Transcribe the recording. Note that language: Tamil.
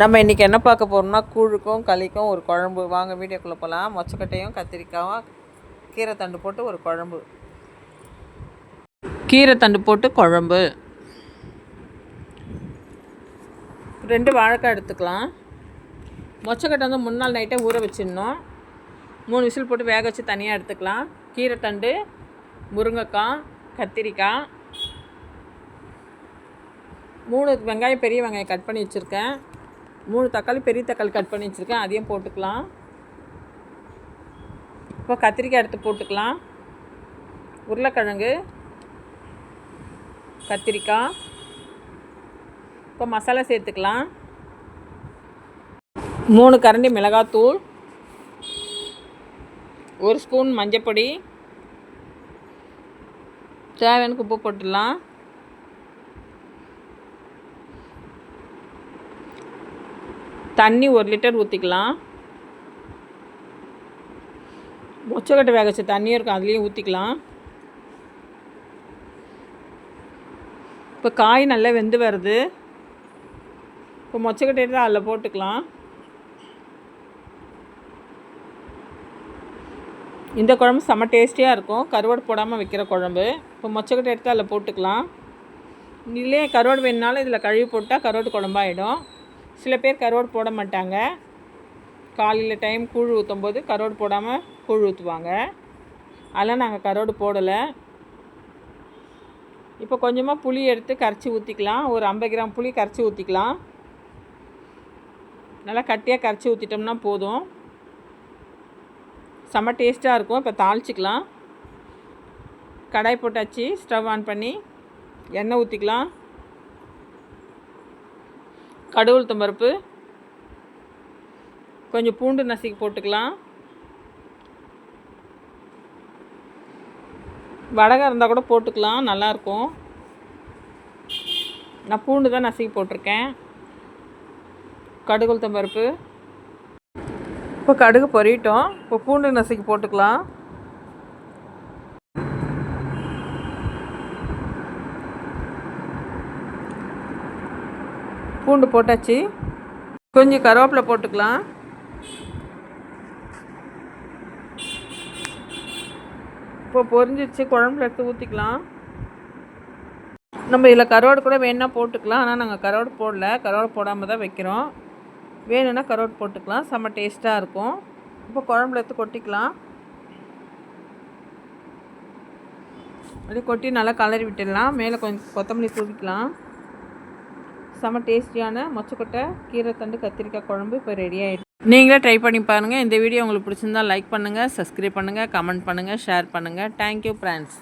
நம்ம இன்றைக்கி என்ன பார்க்க போகிறோம்னா கூழுக்கும் களிக்கும் ஒரு குழம்பு. வாங்க வீடியோக்குள்ளே போகலாம் மொச்சக்கட்டையும் கத்திரிக்காயும் கீரை தண்டு போட்டு ஒரு குழம்பு. கீரை தண்டு போட்டு குழம்பு. ரெண்டு வாழைக்காய் எடுத்துக்கலாம். மொச்சக்கட்டை வந்து முன்னாள் நைட்டே ஊற வச்சிடணும். மூணு விசில் போட்டு வேக வச்சு தனியாக எடுத்துக்கலாம். கீரை தண்டு முருங்கைக்காய் கத்திரிக்காய். மூணு வெங்காயம் பெரிய வெங்காயம் கட் பண்ணி வச்சுருக்கேன். மூணு தக்காளி பெரிய தக்காளி கட் பண்ணி வச்சுருக்கேன். அதையும் போட்டுக்கலாம். இப்போ கத்திரிக்காய் எடுத்து போட்டுக்கலாம். உருளைக்கிழங்கு கத்திரிக்காய். இப்போ மசாலா சேர்த்துக்கலாம். மூணு கரண்டி மிளகாத்தூள். ஒரு ஸ்பூன் மஞ்சப்பொடி. தேவையான உப்பு போட்டுடலாம். தண்ணி ஒரு லிட்டர் ஊற்றிக்கலாம் மொச்சக்கட்டை வேக வச்ச தண்ணியும் இருக்கும் அதுலேயும் ஊற்றிக்கலாம் இப்போ காய் நல்லா வெந்து வருது. இப்போ மொச்சக்கட்டை எடுத்து அதில் போட்டுக்கலாம். இந்த குழம்பு செம்ம டேஸ்டியாக இருக்கும். கருவாடு போடாமல் வைக்கிற குழம்பு. இப்போ மொச்சக்கட்டை எடுத்து அதில் போட்டுக்கலாம். இல்லையே கருவாடு வேணுனாலும் இதில் கழுவி போட்டால் கருவாடு குழம்பாயிடும். சில பேர் கரோடு போட மாட்டாங்க. காலையில் டைம் கூழ் ஊற்றும் போது கரோடு போடாமல் கூழ் ஊற்றுவாங்க அதெல்லாம் நாங்கள் கரோடு போடலை. இப்போ கொஞ்சமாக புளி எடுத்து கரைச்சி ஊற்றிக்கலாம் ஒரு ஐம்பது கிராம் புளி கரைச்சி ஊற்றிக்கலாம் நல்லா கட்டியாக கரைச்சி ஊற்றிட்டோம்னா போதும். செம்ம டேஸ்ட்டாக இருக்கும். இப்போ தாளிச்சிக்கலாம். கடாய் போட்டாச்சு. ஸ்டவ் ஆன் பண்ணி எண்ணெய் ஊற்றிக்கலாம் கடவுள் பருப்பு கொஞ்சம் பூண்டு நசுக்கி போட்டுக்கலாம். வடகம் இருந்தால் கூட போட்டுக்கலாம் நல்லாயிருக்கும் நான் பூண்டு தான் நசுக்கி போட்டிருக்கேன். கடுகு பருப்பு இப்போ கடுகு பொரியட்டும். இப்போ பூண்டு நசுக்கி போட்டுக்கலாம். பூண்டு போட்டாச்சு. கொஞ்சம் கருவேப்பிலை போட்டுக்கலாம். இப்போ பொரிஞ்சிச்சு குழம்புல எடுத்து ஊற்றிக்கலாம் நம்ம இதில் கருவாடு கூட வேணுன்னா போட்டுக்கலாம். ஆனால் நாங்கள் கருவாடு போடல. கருவாடு போடாமல் தான் வைக்கிறோம். வேணும்னா கருவாடு போட்டுக்கலாம். செம்ம டேஸ்ட்டாக இருக்கும். இப்போ குழம்புல எடுத்து கொட்டிக்கலாம். அப்படியே கொட்டி நல்லா கலரி விட்டுடலாம். மேலே கொஞ்சம் கொத்தமல்லி தூவிக்கலாம். செம்ம டேஸ்டியான மொச்சக்கொட்டை கீரை தண்டு கத்திரிக்காய் குழம்பு இப்போ ரெடி ஆகிடுச்சு நீங்களே ட்ரை பண்ணி பாருங்கள் இந்த வீடியோ உங்களுக்கு பிடிச்சிருந்தா லைக் பண்ணுங்கள் சப்ஸ்கிரைப் பண்ணுங்கள் கமெண்ட் பண்ணுங்கள் ஷேர் பண்ணுங்கள் தேங்க்யூ ஃப்ரெண்ட்ஸ்